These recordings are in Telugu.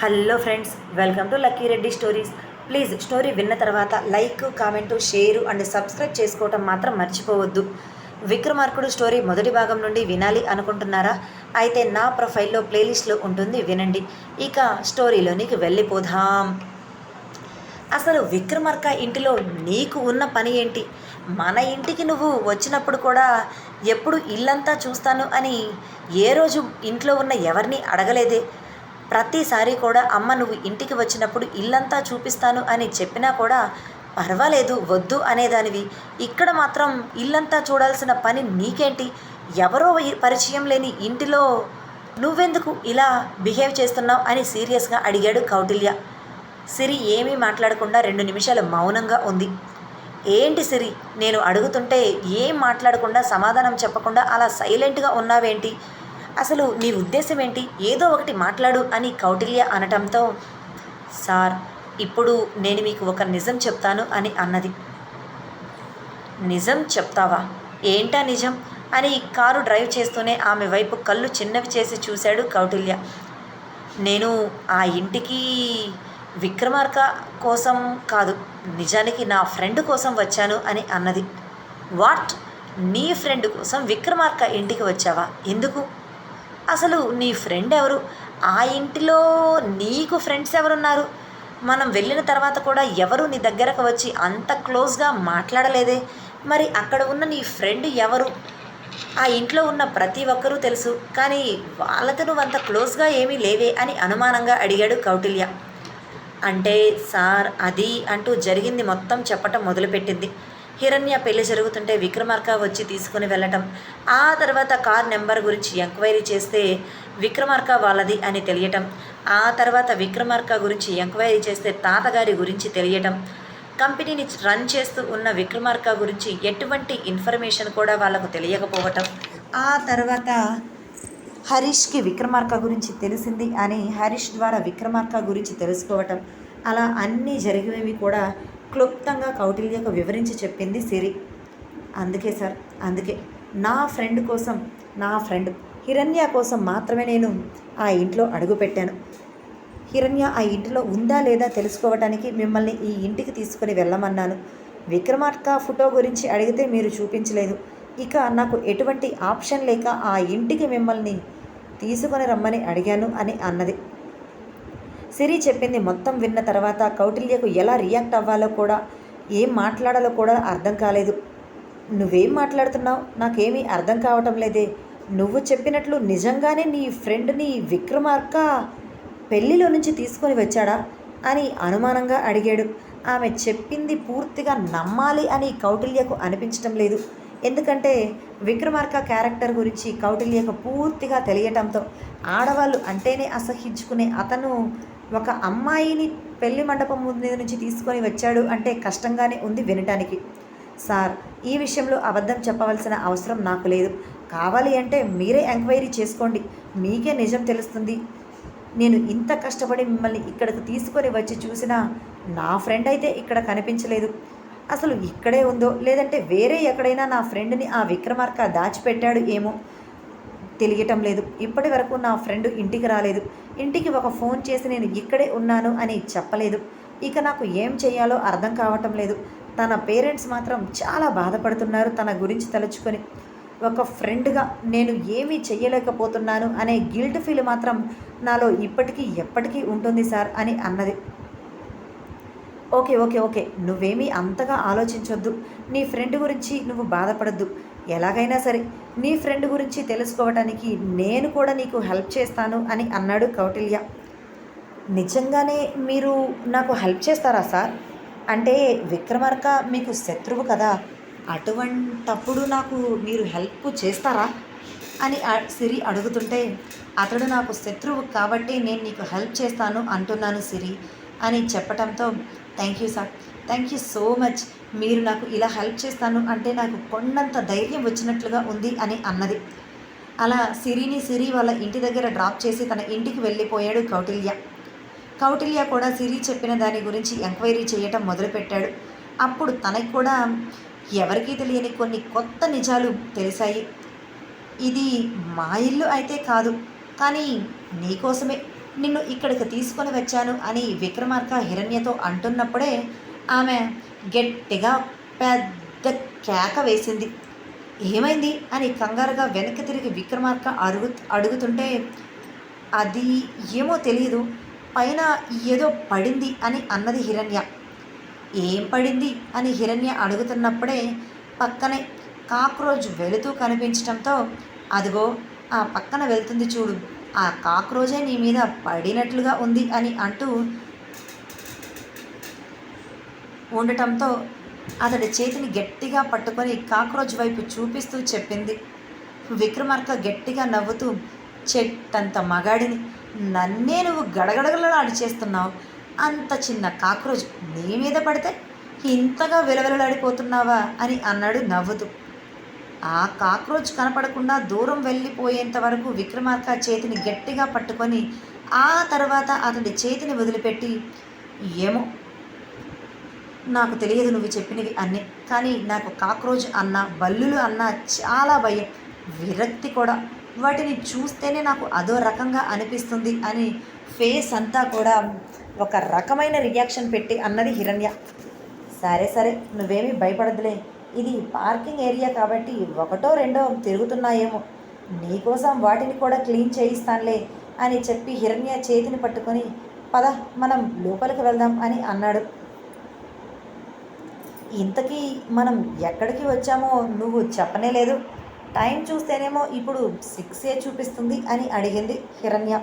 Hello friends welcome to lucky Reddy stories. Please story విన్న తర్వాత like comment share and subscribe చేసుకోవటం మాత్రం మర్చిపోవద్దు. విక్రమార్కుడు స్టోరీ మొదటి భాగం నుండి వినాలి అనుకుంటున్నారా? అయితే నా ప్రొఫైల్లో ప్లేలిస్ట్లో ఉంటుంది వినండి. ఇక స్టోరీలోనికి వెళ్ళిపోదాం. అసలు విక్రమార్క ఇంటిలో నీకు ఉన్న పని ఏంటి? మన ఇంటికి నువ్వు వచ్చినప్పుడు కూడా ఎప్పుడు ఇల్లంతా చూస్తాను అని ఏ రోజు ఇంట్లో ఉన్న ఎవరిని అడగలేదే? ప్రతిసారి కూడా అమ్మ నువ్వు ఇంటికి వచ్చినప్పుడు ఇల్లంతా చూపిస్తాను అని చెప్పినా కూడా పర్వాలేదు వద్దు అనేదానివి. ఇక్కడ మాత్రం ఇల్లంతా చూడాల్సిన పని నీకేంటి? ఎవరో పరిచయం లేని ఇంటిలో నువ్వెందుకు ఇలా బిహేవ్ చేస్తున్నావు అని సీరియస్గా అడిగాడు కౌటిల్య. సిరి ఏమీ మాట్లాడకుండా రెండు నిమిషాలు మౌనంగా ఉంది. ఏంటి సిరి? నేను అడుగుతుంటే ఏం మాట్లాడకుండా సమాధానం చెప్పకుండా అలా సైలెంట్గా ఉన్నావేంటి? అసలు నీ ఉద్దేశం ఏంటి? ఏదో ఒకటి మాట్లాడు అని కౌటిల్య అనటంతో సార్ ఇప్పుడు నేను మీకు ఒక నిజం చెప్తాను అని అన్నది. నిజం చెప్తావా? ఏంటా నిజం? అని కారు డ్రైవ్ చేస్తూనే ఆమె వైపు కళ్ళు చిన్నవి చేసి చూశాడు కౌటిల్య. నేను ఆ ఇంటికి విక్రమార్క కోసం కాదు నిజానికి నా ఫ్రెండ్ కోసం వచ్చాను అని అన్నది. వాట్? నీ ఫ్రెండ్ కోసం విక్రమార్క ఇంటికి వచ్చావా? ఎందుకు? అసలు నీ ఫ్రెండ్ ఎవరు? ఆ ఇంటిలో నీకు ఫ్రెండ్స్ ఎవరున్నారు? మనం వెళ్ళిన తర్వాత కూడా ఎవరు నీ దగ్గరకు వచ్చి అంత క్లోజ్గా మాట్లాడలేదే? మరి అక్కడ ఉన్న నీ ఫ్రెండ్ ఎవరు? ఆ ఇంట్లో ఉన్న ప్రతి ఒక్కరూ తెలుసు కానీ వాళ్ళతో నువ్వు అంత క్లోజ్గా ఏమీ లేవే అని అనుమానంగా అడిగాడు కౌటిల్య. అంటే సార్ అది అంటూ జరిగింది మొత్తం చెప్పటం మొదలుపెట్టింది. హిరణ్య పెళ్ళి జరుగుతుంటే విక్రమార్క వచ్చి తీసుకుని వెళ్ళటం. ఆ తర్వాత కార్ నెంబర్ గురించి ఎంక్వైరీ చేస్తే విక్రమార్క వాళ్ళది అని తెలియటం. ఆ తర్వాత విక్రమార్క గురించి ఎంక్వైరీ చేస్తే తాతగారి గురించి తెలియటం. కంపెనీని రన్ చేస్తూ ఉన్న విక్రమార్క గురించి ఎటువంటి ఇన్ఫర్మేషన్ కూడా వాళ్ళకు తెలియకపోవటం. ఆ తర్వాత హరీష్కి విక్రమార్క గురించి తెలిసింది అని హరీష్ ద్వారా విక్రమార్క గురించి తెలుసుకోవటం. అలా అన్నీ జరిగినవి కూడా క్లుప్తంగా కౌటిల్యకు వివరించి చెప్పింది సిరి. అందుకే సార్ అందుకే. నా ఫ్రెండ్ కోసం నా ఫ్రెండ్ హిరణ్య కోసం మాత్రమే నేను ఆ ఇంట్లో అడుగుపెట్టాను హిరణ్య ఆ ఇంటిలో ఉందా లేదా తెలుసుకోవటానికి మిమ్మల్ని ఈ ఇంటికి తీసుకుని వెళ్ళమన్నాను. విక్రమార్క ఫోటో గురించి అడిగితే మీరు చూపించలేదు. ఇక నాకు ఎటువంటి ఆప్షన్ లేక ఆ ఇంటికి మిమ్మల్ని తీసుకొని రమ్మని అడిగాను అని అన్నది. సిరి చెప్పింది మొత్తం విన్న తర్వాత కౌటిల్యకు ఎలా రియాక్ట్ అవ్వాలో కూడా ఏం మాట్లాడాలో కూడా అర్థం కాలేదు. నువ్వేం మాట్లాడుతున్నావు? నాకేమీ అర్థం కావటం లేదే. నువ్వు చెప్పినట్లు నిజంగానే నీ ఫ్రెండ్ని విక్రమార్క పెళ్ళిలో నుంచి తీసుకొని వచ్చాడా? అని అనుమానంగా అడిగాడు. ఆమె చెప్పింది పూర్తిగా నమ్మాలి అని కౌటిల్యకు అనిపించటం లేదు. ఎందుకంటే విక్రమార్క క్యారెక్టర్ గురించి కౌటిల్యకు పూర్తిగా తెలియటంతో ఆడవాళ్ళు అంటేనే అసహించుకునే అతను ఒక అమ్మాయిని పెళ్ళి మండపం ముందు నుంచి తీసుకొని వచ్చాడు అంటే కష్టంగానే ఉంది వినటానికి. సార్ ఈ విషయంలో అబద్ధం చెప్పవలసిన అవసరం నాకు లేదు. కావాలి అంటే మీరే ఎంక్వైరీ చేసుకోండి. మీకే నిజం తెలుస్తుంది. నేను ఇంత కష్టపడి మిమ్మల్ని ఇక్కడికి తీసుకొని వచ్చి చూసినా నా ఫ్రెండ్ అయితే ఇక్కడ కనిపించలేదు. అసలు ఇక్కడే ఉందో లేదంటే వేరే ఎక్కడైనా నా ఫ్రెండ్ని ఆ విక్రమార్క దాచిపెట్టాడు ఏమో. తెలియటం లేదు. ఇప్పటి వరకు నా ఫ్రెండ్ ఇంటికి రాలేదు. ఇంటికి ఒక ఫోన్ చేసి నేను ఇక్కడే ఉన్నాను అని చెప్పలేదు. ఇక నాకు ఏం చేయాలో అర్థం కావటం లేదు. తన పేరెంట్స్ మాత్రం చాలా బాధపడుతున్నారు తన గురించి తలుచుకొని. ఒక ఫ్రెండ్గా నేను ఏమీ చెయ్యలేకపోతున్నాను అనే గిల్ట్ ఫీల్ మాత్రం నాలో ఇప్పటికీ ఎప్పటికీ ఉంటుంది సార్ అని అన్నది. ఓకే ఓకే ఓకే నువ్వేమీ అంతగా ఆలోచించొద్దు. నీ ఫ్రెండ్ గురించి నువ్వు బాధపడద్దు. ఎలాగైనా సరే నీ ఫ్రెండ్ గురించి తెలుసుకోవడానికి నేను కూడా నీకు హెల్ప్ చేస్తాను అని అన్నాడు కౌటిల్య. నిజంగానే మీరు నాకు హెల్ప్ చేస్తారా సార్? అంటే విక్రమార్క మీకు శత్రువు కదా అటువంటప్పుడు నాకు మీరు హెల్ప్ చేస్తారా? అని సిరి అడుగుతుంటే అతడు నాకు శత్రువు కాబట్టి నేను నీకు హెల్ప్ చేస్తాను అంటున్నాను సిరి అని చెప్పటంతో thank you sir. Thank you so much. మీరు నాకు ఇలా హెల్ప్ చేస్తాను అంటే నాకు కొండంత ధైర్యం వచ్చినట్లుగా ఉంది అని అన్నది. అలా సిరిని సిరి వాళ్ళ ఇంటి దగ్గర డ్రాప్ చేసి తన ఇంటికి వెళ్ళిపోయాడు కౌటిల్య. కౌటిల్య కూడా సిరి చెప్పిన దాని గురించి ఎంక్వైరీ చేయటం మొదలుపెట్టాడు. అప్పుడు తనకు కూడా ఎవరికీ తెలియని కొన్ని కొత్త నిజాలు తెలిసాయి. ఇది మా ఇల్లు అయితే కాదు కానీ నీకోసమే నిన్ను ఇక్కడికి తీసుకొని వచ్చాను అని విక్రమార్క హిరణ్యతో అంటున్నప్పుడే ఆమె గట్టిగా పెద్ద కేక వేసింది. ఏమైంది? అని కంగారుగా వెనక్కి తిరిగి విక్రమార్క అడుగు అడుగుతుంటే అది ఏమో తెలియదు పైన ఏదో పడింది అని అన్నది హిరణ్య. ఏం పడింది? అని హిరణ్య అడుగుతున్నప్పుడే పక్కనే కాక్రోజ్ వెళుతూ కనిపించడంతో అదిగో ఆ పక్కన వెళ్తుంది చూడు. ఆ కాక్రోజే నీ మీద పడినట్లుగా ఉంది అని అంటూ ఉండటంతో అతడి చేతిని గట్టిగా పట్టుకొని కాక్రోచ్ వైపు చూపిస్తూ చెప్పింది. విక్రమార్క గట్టిగా నవ్వుతూ చెట్టంత మగాడిని నన్నే నువ్వు గడగడగలలాడి చేస్తున్నావు. అంత చిన్న కాక్రోచ్ నీ మీద పడితే ఇంతగా విలవిలలాడిపోతున్నావా? అని అన్నాడు నవ్వుతూ. ఆ కాక్రోచ్ కనపడకుండా దూరం వెళ్ళిపోయేంత వరకు విక్రమార్క చేతిని గట్టిగా పట్టుకొని ఆ తర్వాత అతడి చేతిని వదిలిపెట్టి ఏమో నాకు తెలియదు నువ్వు చెప్పినవి అన్నీ. కానీ నాకు కాక్రోచ్ అన్న బల్లులు అన్న చాలా భయం. విరక్తి కూడా. వాటిని చూస్తేనే నాకు అదో రకంగా అనిపిస్తుంది అని ఫేస్ అంతా కూడా ఒక రకమైన రియాక్షన్ పెట్టి అన్నది హిరణ్య. సరే సరే నువ్వేమీ భయపడదులే ఇది పార్కింగ్ ఏరియా కాబట్టి ఒకటో రెండో తిరుగుతున్నాయేమో. నీకోసం వాటిని కూడా క్లీన్ చేయిస్తానులే అని చెప్పి హిరణ్య చేతిని పట్టుకొని పద మనం లోపలికి వెళ్దాం అని అన్నాడు. ఇంతకీ మనం ఎక్కడికి వచ్చామో నువ్వు చెప్పనే లేదు. టైం చూస్తేనేమో ఇప్పుడు సిక్సే చూపిస్తుంది అని అడిగింది హిరణ్య.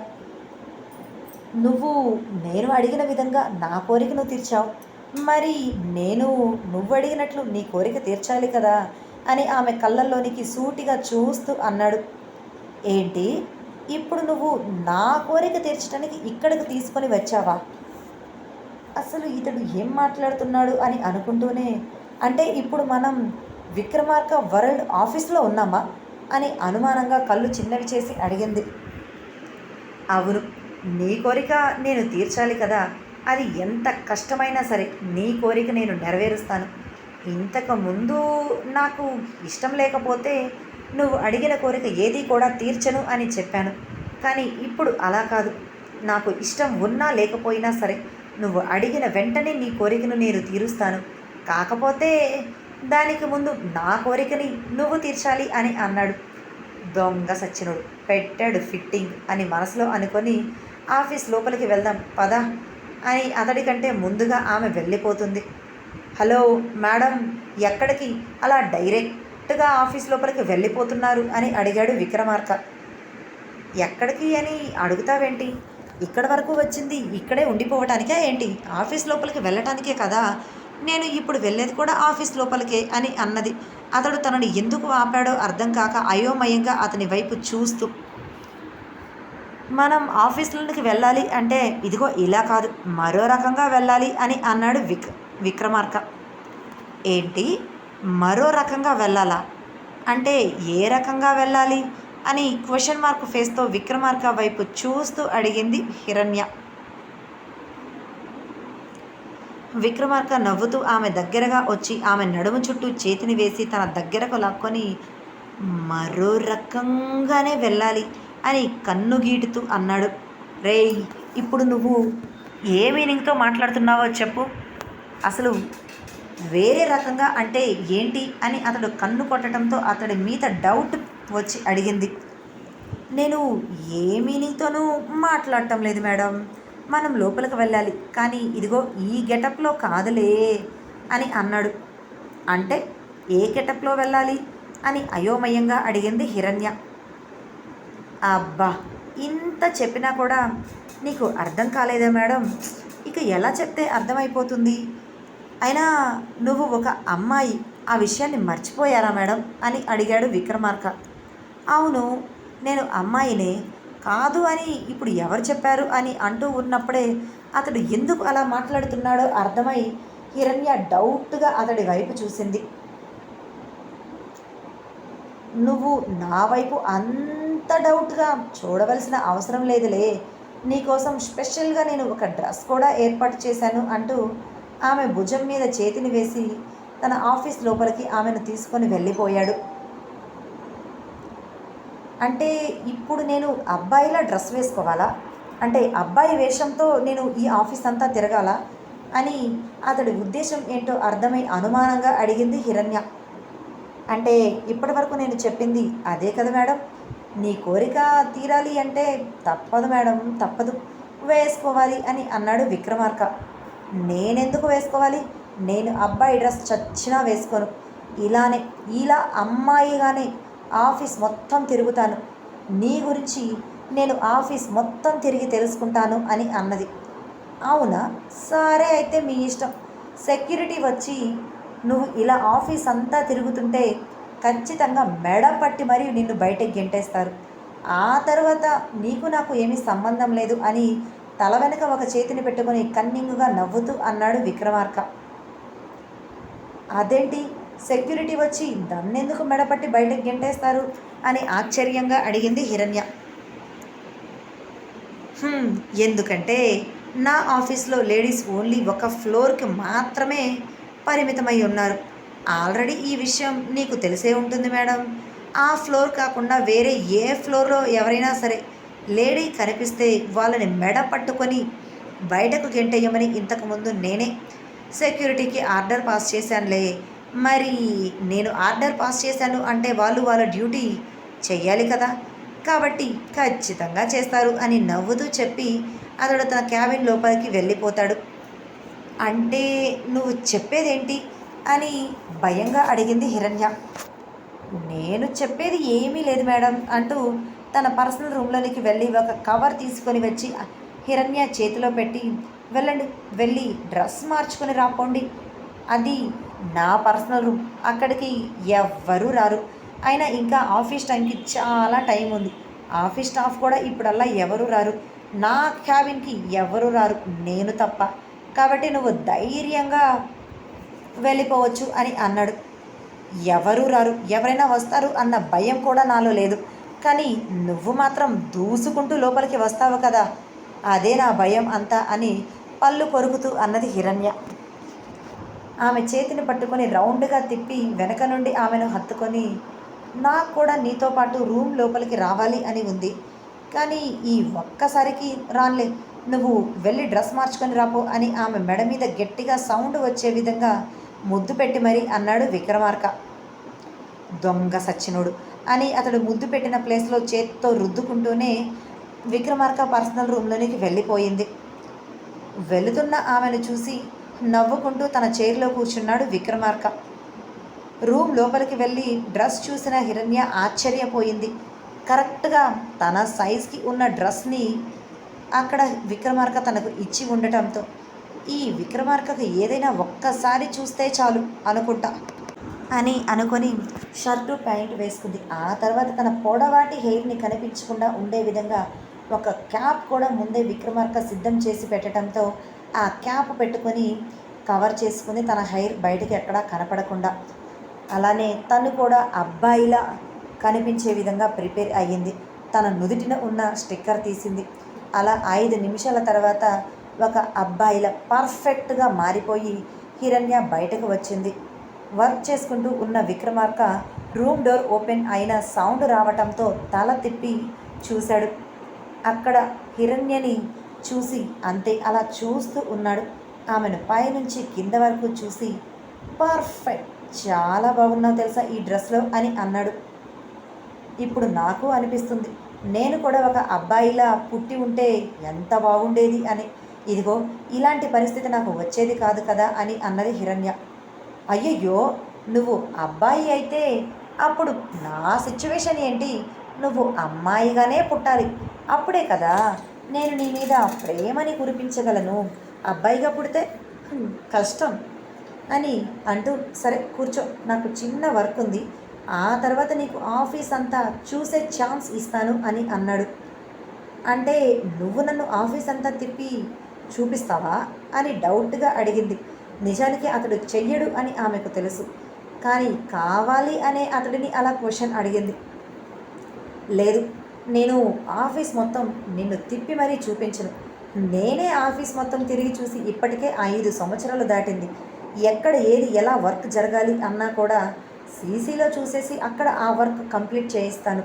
నువ్వు నేను అడిగిన విధంగా నా కోరికను తీర్చావు. మరి నేను నువ్వు అడిగినట్లు నీ కోరిక తీర్చాలి కదా అని ఆమె కళ్ళల్లోనికి సూటిగా చూస్తూ అన్నాడు. ఏంటి? ఇప్పుడు నువ్వు నా కోరిక తీర్చడానికి ఇక్కడికి తీసుకొని వచ్చావా? అసలు ఇతడు ఏం మాట్లాడుతున్నాడు అని అనుకుంటూనే అంటే ఇప్పుడు మనం విక్రమార్క వరల్డ్ ఆఫీస్లో ఉన్నామా అని అనుమానంగా కళ్ళు చిన్నవి చేసి అడిగింది. అవును నీ కోరిక నేను తీర్చాలి కదా. అది ఎంత కష్టమైనా సరే నీ కోరిక నేను నెరవేరుస్తాను. ఇంతకు ముందు నాకు ఇష్టం లేకపోతే నువ్వు అడిగిన కోరిక ఏది కూడా తీర్చను అని చెప్పాను. కానీ ఇప్పుడు అలా కాదు. నాకు ఇష్టం ఉన్నా లేకపోయినా సరే నువ్వు అడిగిన వెంటనే నీ కోరికను నేను తీరుస్తాను. కాకపోతే దానికి ముందు నా కోరికని నువ్వు తీర్చాలి అని అన్నాడు. దొంగ సచ్చినుడు. పెట్టాడు ఫిట్టింగ్ అని మనసులో అనుకొని ఆఫీస్ లోపలికి వెళ్దాం పద అని అతడి కంటే ముందుగా ఆమె వెళ్ళిపోతుంది. హలో మేడం ఎక్కడికి? అలా డైరెక్ట్గా ఆఫీస్ లోపలికి వెళ్ళిపోతున్నారు అని అడిగాడు విక్రమార్క. ఎక్కడికి అని అడుగుతావేంటి? ఇక్కడ వరకు వచ్చింది ఇక్కడే ఉండిపోవటానికే ఏంటి? ఆఫీస్ లోపలికి వెళ్ళటానికే కదా? నేను ఇప్పుడు వెళ్ళేది కూడా ఆఫీస్ లోపలికే అని అన్నది. అతడు తనని ఎందుకు ఆపాడో అర్థం కాక అయోమయంగా అతని వైపు చూస్తూ మనం ఆఫీసులోకి వెళ్ళాలి అంటే ఇదిగో ఇలా కాదు మరో రకంగా వెళ్ళాలి అని అన్నాడు విక్ విక్రమార్క. ఏంటి? మరో రకంగా వెళ్ళాలా? అంటే ఏ రకంగా వెళ్ళాలి? అని క్వశ్చన్ మార్క్ ఫేస్తో విక్రమార్క వైపు చూస్తూ అడిగింది హిరణ్య. విక్రమార్క నవ్వుతూ ఆమె దగ్గరగా వచ్చి ఆమె నడుము చుట్టూ చేతిని వేసి తన దగ్గరకు లాక్కొని మరో రకంగానే వెళ్ళాలి అని కన్ను గీటుతూ అన్నాడు. రేయ్ ఇప్పుడు నువ్వు ఏ మీనింగ్తో మాట్లాడుతున్నావో చెప్పు. అసలు వేరే రకంగా అంటే ఏంటి? అని అతడు కన్ను కొట్టడంతో అతడి మీద డౌట్ వచ్చి అడిగింది. నేను ఏ మీనింగ్తోనూ మాట్లాడటం లేదు మేడం. మనం లోపలికి వెళ్ళాలి. కానీ ఇదిగో ఈ గెటప్లో కాదులే అని అన్నాడు. అంటే ఏ గెటప్లో వెళ్ళాలి? అని అయోమయంగా అడిగింది హిరణ్య. అబ్బా! ఇంత చెప్పినా కూడా నీకు అర్థం కాలేదా మేడం? ఇక ఎలా చెప్తే అర్థమైపోతుంది? అయినా నువ్వు ఒక అమ్మాయి. ఆ విషయాన్ని మర్చిపోయారా మేడం? అని అడిగాడు విక్రమార్క. అవును నేను అమ్మాయినే కాదు అని ఇప్పుడు ఎవరు చెప్పారు అని అంటూ ఉన్నప్పుడే అతడు ఎందుకు అలా మాట్లాడుతున్నాడో అర్థమై హిరణ్య డౌట్గా అతడి వైపు చూసింది. నువ్వు నా వైపు అంత డౌట్గా చూడవలసిన అవసరం లేదులే. నీకోసం స్పెషల్గా నేను ఒక డ్రెస్ కూడా ఏర్పాటు చేశాను అంటూ ఆమె భుజం మీద చేతిని వేసి తన ఆఫీస్ లోపలికి ఆమెను తీసుకొని వెళ్ళిపోయాడు. అంటే ఇప్పుడు నేను అబ్బాయిలా డ్రెస్ వేసుకోవాలా? అంటే అబ్బాయి వేషంతో నేను ఈ ఆఫీస్ అంతా తిరగాల? అని అతడి ఉద్దేశం ఏంటో అర్థమై అనుమానంగా అడిగింది హిరణ్య. అంటే ఇప్పటి వరకు నేను చెప్పింది అదే కదా మేడం. నీ కోరిక తీరాలి అంటే తప్పదు మేడం తప్పదు. వేసుకోవాలి అని అన్నాడు విక్రమార్క. నేనెందుకు వేసుకోవాలి? నేను అబ్బాయి డ్రెస్ చచ్చినా వేసుకోను. ఇలానే ఇలా అమ్మాయిగానే ఆఫీస్ మొత్తం తిరుగుతాను. నీ గురించి నేను ఆఫీస్ మొత్తం తిరిగి తెలుసుకుంటాను అని అన్నది. అవునా? సరే అయితే మీ ఇష్టం. సెక్యూరిటీ వచ్చి నువ్వు ఇలా ఆఫీస్ అంతా తిరుగుతుంటే ఖచ్చితంగా మెడ పట్టి మరీ నిన్ను బయటకు గెంటేస్తారు. ఆ తర్వాత నీకు నాకు ఏమీ సంబంధం లేదు అని తల వెనుక ఒక చేతిని పెట్టుకొని కన్నింగుగా నవ్వుతూ అన్నాడు విక్రమార్క. అదేంటి? సెక్యూరిటీ వచ్చి నన్నెందుకు మెడపట్టి బయటకు గెంటేస్తారు అని ఆశ్చర్యంగా అడిగింది హిరణ్య. ఎందుకంటే నా ఆఫీస్లో లేడీస్ ఓన్లీ ఒక ఫ్లోర్కి మాత్రమే పరిమితమై ఉన్నారు. ఆల్రెడీ ఈ విషయం నీకు తెలిసే ఉంటుంది మేడం. ఆ ఫ్లోర్ కాకుండా వేరే ఏ ఫ్లోర్లో ఎవరైనా సరే లేడీ కనిపిస్తే వాళ్ళని మెడ పట్టుకొని బయటకు గెంటేయమని ఇంతకుముందు నేనే సెక్యూరిటీకి ఆర్డర్ పాస్ చేశానులే. మరి నేను ఆర్డర్ పాస్ చేశాను అంటే వాళ్ళు వాళ్ళ డ్యూటీ చెయ్యాలి కదా. కాబట్టి ఖచ్చితంగా చేస్తారు అని నవ్వుతూ చెప్పి అతడు తన క్యాబిన్ లోపలికి వెళ్ళిపోతాడు. అంటే నువ్వు చెప్పేదేంటి? అని భయంగా అడిగింది హిరణ్య. నేను చెప్పేది ఏమీ లేదు మేడం అంటూ తన పర్సనల్ రూమ్లోనికి వెళ్ళి ఒక కవర్ తీసుకొని వచ్చి హిరణ్య చేతిలో పెట్టి వెళ్ళండి వెళ్ళి డ్రెస్ మార్చుకొని రాపోండి. అది నా పర్సనల్ రూమ్. అక్కడికి ఎవ్వరూ రారు. అయినా ఇంకా ఆఫీస్ టైంకి చాలా టైం ఉంది. ఆఫీస్ స్టాఫ్ కూడా ఇప్పుడల్లా ఎవరు రారు. నా క్యాబిన్కి ఎవరు రారు. నేను తప్ప. కాబట్టి నువ్వు ధైర్యంగా వెళ్ళిపోవచ్చు అని అన్నాడు. ఎవరు రారు. ఎవరైనా వస్తారు అన్న భయం కూడా నాలో లేదు. కానీ నువ్వు మాత్రం దూసుకుంటూ లోపలికి వస్తావు కదా. అదే నా భయం అంతా అని పళ్ళు కొరుకుతూ అన్నది హిరణ్య. ఆమె చేతిని పట్టుకొని రౌండ్గా తిప్పి వెనక నుండి ఆమెను హత్తుకొని నాకు కూడా నీతో పాటు రూమ్ లోపలికి రావాలి అని ఉంది. కానీ ఈ ఒక్కసారికి రాన్లే నువ్వు వెళ్ళి డ్రెస్ మార్చుకొని రాపో అని ఆమె మెడ మీద గట్టిగా సౌండ్ వచ్చే విధంగా ముద్దు పెట్టి మరీ అన్నాడు విక్రమార్క. దొంగ సచ్చినోడు అని అతడు ముద్దు పెట్టిన ప్లేస్లో చేత్తో రుద్దుకుంటూనే విక్రమార్క పర్సనల్ రూమ్లోనికి వెళ్ళిపోయింది. వెళుతున్న ఆమెను చూసి నవ్వుకుంటూ తన చైర్లో కూర్చున్నాడు విక్రమార్క. రూమ్ లోపలికి వెళ్ళి డ్రెస్ చూసిన హిరణ్య ఆశ్చర్యపోయింది. కరెక్ట్గా తన సైజ్కి ఉన్న డ్రెస్ని అక్కడ విక్రమార్క తనకు ఇచ్చి ఉండటంతో ఈ విక్రమార్కకు ఏదైనా ఒక్కసారి చూస్తే చాలు అనుకుంటా అని అనుకొని షర్టు ప్యాంట్ వేసుకుంది. ఆ తర్వాత తన పొడవాటి హెయిర్ని కనిపించకుండా ఉండే విధంగా ఒక క్యాప్ కూడా ముందే విక్రమార్క సిద్ధం చేసి పెట్టడంతో ఆ క్యాప్ పెట్టుకొని కవర్ చేసుకుని తన హెయిర్ బయటకు ఎక్కడా కనపడకుండా. అలానే తను కూడా అబ్బాయిలా కనిపించే విధంగా ప్రిపేర్ అయ్యింది. తన నుదుటిన ఉన్న స్టిక్కర్ తీసింది. అలా ఐదు నిమిషాల తర్వాత ఒక అబ్బాయిల పర్ఫెక్ట్గా మారిపోయి హిరణ్య బయటకు వచ్చింది. వర్క్ చేసుకుంటూ ఉన్న విక్రమార్క రూమ్ డోర్ ఓపెన్ అయిన సౌండ్ రావటంతో తల తిప్పి చూశాడు. అక్కడ హిరణ్యని చూసి అంతే అలా చూస్తూ ఉన్నాడు. ఆమెను పైనుంచి కింద వరకు చూసి పర్ఫెక్ట్! చాలా బాగున్నావు తెలుసా ఈ డ్రెస్లో అని అన్నాడు. ఇప్పుడు నాకు అనిపిస్తుంది. నేను కూడా ఒక అబ్బాయిలా పుట్టి ఉంటే ఎంత బాగుండేది అని. ఇదిగో ఇలాంటి పరిస్థితి నాకు వచ్చేది కాదు కదా అని అన్నది హిరణ్య. అయ్యయ్యో! నువ్వు అబ్బాయి అయితే అప్పుడు నా సిచ్యువేషన్ ఏంటి? నువ్వు అమ్మాయిగానే పుట్టాలి. అప్పుడే కదా నేను నీ మీద ప్రేమని కురిపించగలను. అబ్బాయిగా పుడితే కష్టం అని అంటూ సరే కూర్చో నాకు చిన్న వర్క్ ఉంది. ఆ తర్వాత నీకు ఆఫీస్ అంతా చూసే ఛాన్స్ ఇస్తాను అని అన్నాడు. అంటే నువ్వు నన్ను ఆఫీస్ అంతా తిప్పి చూపిస్తావా? అని డౌట్గా అడిగింది. నిజానికి అతడు చెయ్యడు అని ఆమెకు తెలుసు. కానీ కావాలి అనే అతడిని అలా క్వశ్చన్ అడిగింది. లేదు నేను ఆఫీస్ మొత్తం నిన్ను తిప్పి మరీ చూపించను. నేనే ఆఫీస్ మొత్తం తిరిగి చూసి ఇప్పటికే ఐదు సంవత్సరాలు దాటింది. ఎక్కడ ఏది ఎలా వర్క్ జరగాలి అన్నా కూడా సీసీలో చూసేసి అక్కడ ఆ వర్క్ కంప్లీట్ చేయిస్తాను.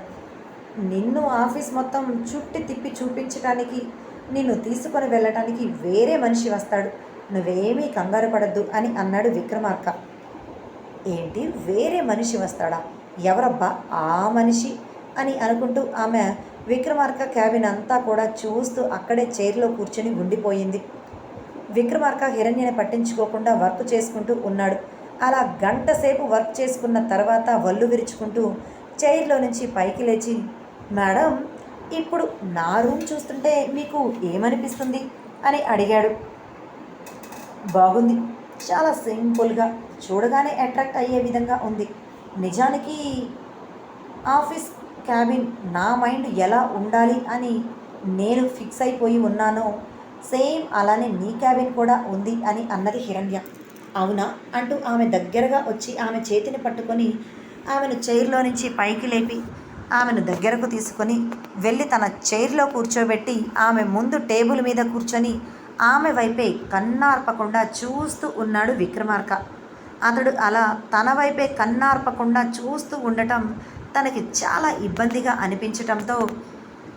నిన్ను ఆఫీస్ మొత్తం చుట్టి తిప్పి చూపించడానికి నిన్ను తీసుకొని వెళ్ళటానికి వేరే మనిషి వస్తాడు. నువ్వేమీ కంగారు పడద్దు అని అన్నాడు విక్రమార్క. ఏంటి? వేరే మనిషి వస్తాడా? ఎవరబ్బా? ఆ మనిషి. అని అనుకుంటూ ఆమె విక్రమార్క క్యాబిన్ అంతా కూడా చూస్తూ అక్కడే చైర్లో కూర్చొని ఉండిపోయింది. విక్రమార్క హిరణ్యని పట్టించుకోకుండా వర్క్ చేసుకుంటూ ఉన్నాడు. అలా గంట సేపు వర్క్ చేసుకున్న తర్వాత వల్లు విరుచుకుంటూ చైర్లో నుంచి పైకి లేచి మేడం ఇప్పుడు నా రూమ్ చూస్తుంటే మీకు ఏమనిపిస్తుంది? అని అడిగాడు. బాగుంది. చాలా సింపుల్గా చూడగానే అట్రాక్ట్ అయ్యే విధంగా ఉంది. నిజానికి ఆఫీస్ క్యాబిన్ నా మైండ్ ఎలా ఉండాలి అని నేను ఫిక్స్ అయిపోయి ఉన్నానో సేమ్ అలానే నీ క్యాబిన్ కూడా ఉంది అని అన్నది హిరణ్య. అవునా? అంటూ ఆమె దగ్గరగా వచ్చి ఆమె చేతిని పట్టుకొని ఆమెను చైర్లో నుంచి పైకి లేపి ఆమెను దగ్గరకు తీసుకొని వెళ్ళి తన చైర్లో కూర్చోబెట్టి ఆమె ముందు టేబుల్ మీద కూర్చొని ఆమె వైపే కన్నార్పకుండా చూస్తూ ఉన్నాడు విక్రమార్క. అతడు అలా తన వైపే కన్నార్పకుండా చూస్తూ ఉండటం తనకి చాలా ఇబ్బందిగా అనిపించటంతో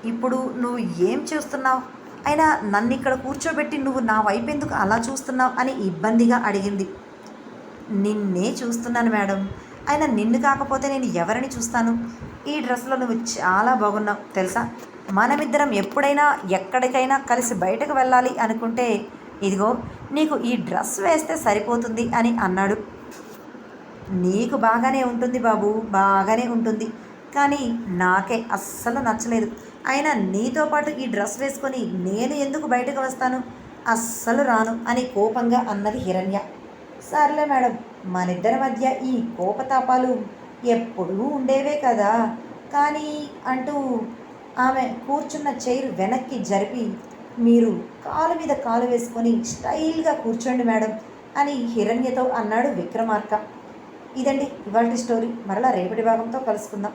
ఇప్పుడు నువ్వు ఏం చేస్తున్నావు? అయినా నన్ను ఇక్కడ కూర్చోబెట్టి నువ్వు నా వైపు ఎందుకు అలా చూస్తున్నావు? అని ఇబ్బందిగా అడిగింది. నిన్నే చూస్తున్నాను మేడం. అయినా నిన్ను కాకపోతే నేను ఎవరిని చూస్తాను? ఈ డ్రెస్లో నువ్వు చాలా బాగున్నావు తెలుసా? మనమిద్దరం ఎప్పుడైనా ఎక్కడికైనా కలిసి బయటకు వెళ్ళాలి అనుకుంటే ఇదిగో నీకు ఈ డ్రెస్ వేస్తే సరిపోతుంది అని అన్నాడు. నీకు బాగానే ఉంటుంది బాబు బాగానే ఉంటుంది. కానీ నాకే అస్సలు నచ్చలేదు. అయినా నీతో పాటు ఈ డ్రెస్ వేసుకొని నేను ఎందుకు బయటకు వస్తాను? అస్సలు రాను అని కోపంగా అన్నది హిరణ్య. సర్లే మేడం మనిద్దరి మధ్య ఈ కోపతాపాలు ఎప్పుడూ ఉండేవే కదా. కానీ అంటూ ఆమె కూర్చున్న చైర్ వెనక్కి జరిపి మీరు కాలు మీద కాలు వేసుకొని స్టైల్గా కూర్చోండి మేడం అని హిరణ్యతో అన్నాడు విక్రమార్క. ఇదండి ఇవాళ స్టోరీ. మరలా రేపటి భాగంతో కలుసుకుందాం.